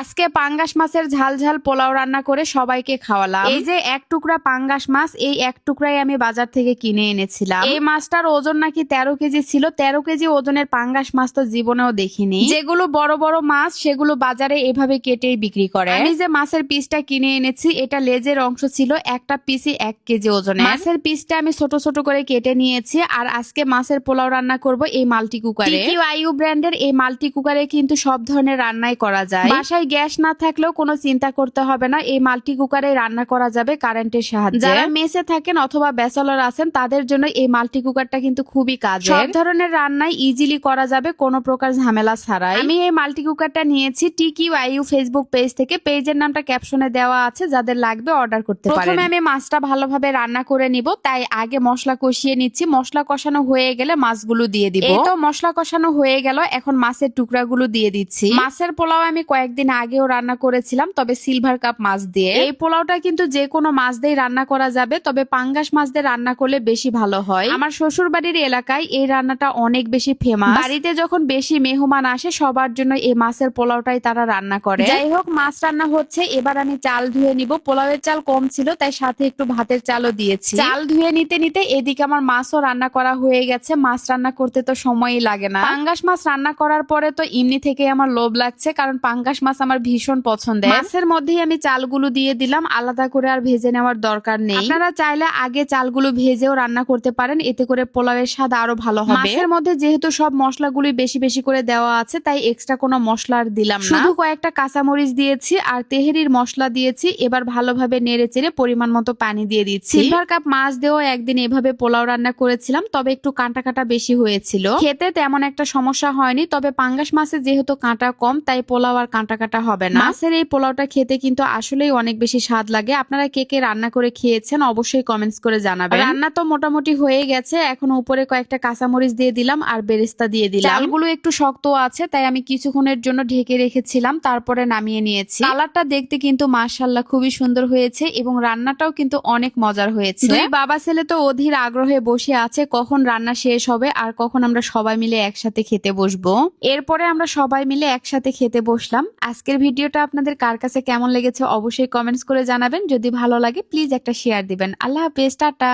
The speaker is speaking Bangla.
আজকে পাঙ্গাস মাছের ঝাল ঝাল পোলাও রান্না করে সবাইকে খাওয়ালাম। এই যে এক টুকরা পাঙ্গাস মাছ এই এক টুকরাই আমি বাজার থেকে কিনে এনেছিলাম। এই মাছটার ওজন নাকি তেরো কেজি ছিল। তেরো কেজি ওজনের পাঙ্গাস মাছ তো জীবনেও দেখিনি। যেগুলো বড় বড় মাছ সেগুলো বাজারে এভাবে কেটেই বিক্রি করে। আমি যে মাছের পিসটা কিনে এনেছি এটা লেজের অংশ ছিল একটা পিসি এক কেজি ওজনে মাছের পিসটা আমি ছোট ছোট করে কেটে নিয়েছি আর আজকে মাছের পোলাও রান্না করব এই মাল্টি কুকারে। আইউ ব্র্যান্ডের এই মাল্টি কুকারে কিন্তু সব ধরনের রান্নাই করা যায়। বাসায় গ্যাস না থাকলেও কোনো চিন্তা করতে হবে না। এই মাল্টি কুকারে রান্না করা যাবে কারেন্টের সাহায্যে। যারা মেসে থাকেন অথবা ব্যাচেলর আছেন তাদের জন্য এই মাল্টি কুকারটা কিন্তু খুবই কাজের। সব ধরনের রান্নাই ইজিলি করা যাবে কোনো প্রকার ঝামেলা ছাড়াই। আমি এই মাল্টি কুকারটা নিয়েছি টিকি আইউ ফেসবুক পেজ থেকে। পেজের নামটা ক্যাপশনে দেওয়া আছে যাদের লাগবে অর্ডার করতে পারেন। প্রথমে আমি মাছটা ভালোভাবে রান্না করে নিব তাই আগে মশলা কষিয়ে নিচ্ছি। মশলা কষানো হয়ে গেলে মাছগুলো দিয়ে দিব। এই তো মশলা কষানো হয়ে গেল এখন মাছের টুকরাগুলো দিয়ে দিচ্ছি। মাছের পোলাও আমি কয়েকদিন আগেও রান্না করেছিলাম তবে সিলভার কাপ মাছ দিয়ে। এই পোলাওটা কিন্তু যে কোনো মাছ দিয়ে রান্না করা যাবে তবে পাঙ্গাস মাছ দিয়ে রান্না করলে বেশি ভালো হয়। আমার শ্বশুর বাড়ির এলাকায় এই রান্নাটা অনেক বেশি ফেমাস বাড়িতে যখন বেশি মেহমান আসে সবার জন্য এই মাছের পোলাওটাই তারা রান্না করে। যাই হোক মাছ রান্না হচ্ছে। এবার আমি চাল ধুয়ে নিব। পোলাওয়ের চাল কম ছিল তাই সাথে একটু ভাতের চালও দিয়েছি। চাল ধুয়ে নিতে নিতে এদিকে আমার মাছও রান্না করা হয়ে গেছে। মাছ রান্না করতে তো সময়ই লাগে না। পাঙ্গাস মাছ রান্না করার পরে তো এমনি থেকে আমার লোভ লাগছে কারণ পাঙ্গাস মাছ আমার ভীষণ পছন্দের। মাছের মধ্যেই আমি চালগুলো দিয়ে দিলাম আলাদা করে আর ভেজে নেওয়ার দরকার নেই। আপনারা চাইলে আগে চালগুলো ভেজেও রান্না করতে পারেন এতে করে পোলাওয়ের স্বাদ আরও ভালো হবে। মাছের মধ্যে যেহেতু সব মশলাগুলি বেশি বেশি করে দেওয়া আছে তাই এক্সট্রা কোনো মশলা আর দিলাম না। শুধু কয়েকটা কাঁচামরিচ দিয়েছি আর তেহেরির মশলা দিয়েছি এবার ভালোভাবে নেড়ে চেড়ে পরিমাণ মতো পানি দিয়ে দিচ্ছি। সিলভার কাপ মাছ দিয়েও একদিন এভাবে পোলাও রান্না করেছিলাম তবে একটু কাঁটা কাঁটা বেশি হয়েছিল। খেতে তেমন একটা সমস্যা হয়নি তবে পাঙ্গাস মাছে যেহেতু কাঁটা কম তাই পোলাও আর কাঁটা কাঁটা হবে না। মাছের এই পোলাওটা খেতে কিন্তু আসলেই অনেক বেশি স্বাদ লাগে। আপনারা কে কে রান্না করে খেয়েছেন অবশ্যই কমেন্টস করে জানাবেন। রান্না তো মোটামুটি হয়ে গেছে এখন উপরে কয়েকটা কাঁচামরিচ দিয়ে দিলাম আর বেরেস্তা দিয়ে দিলাম। চালগুলো একটু শক্ত আছে তাই আমি কিছুক্ষণের জন্য ঢেকে রেখেছিলাম তারপরে নামিয়ে নিয়েছি। কালারটা দেখতে কিন্তু মাশাল্লাহ খুবই সুন্দর হয়েছে এবং রান্নাটাও কিন্তু অনেক মজার হয়েছে। দুই বাবা ছেলে তো অধীর আগ্রহে বসে আছে কখন রান্না শেষ হবে আর কখন আমরা সবাই মিলে একসাথে খেতে বসবো। এরপরে আমরা সবাই মিলে একসাথে খেতে বসলাম। আজকের ভিডিওটা আপনাদের কার কাছে কেমন লেগেছে অবশ্যই কমেন্টস করে জানাবেন। যদি ভালো লাগে প্লিজ একটা শেয়ার দিবেন। আল্লাহ হাফেজ, টাটা।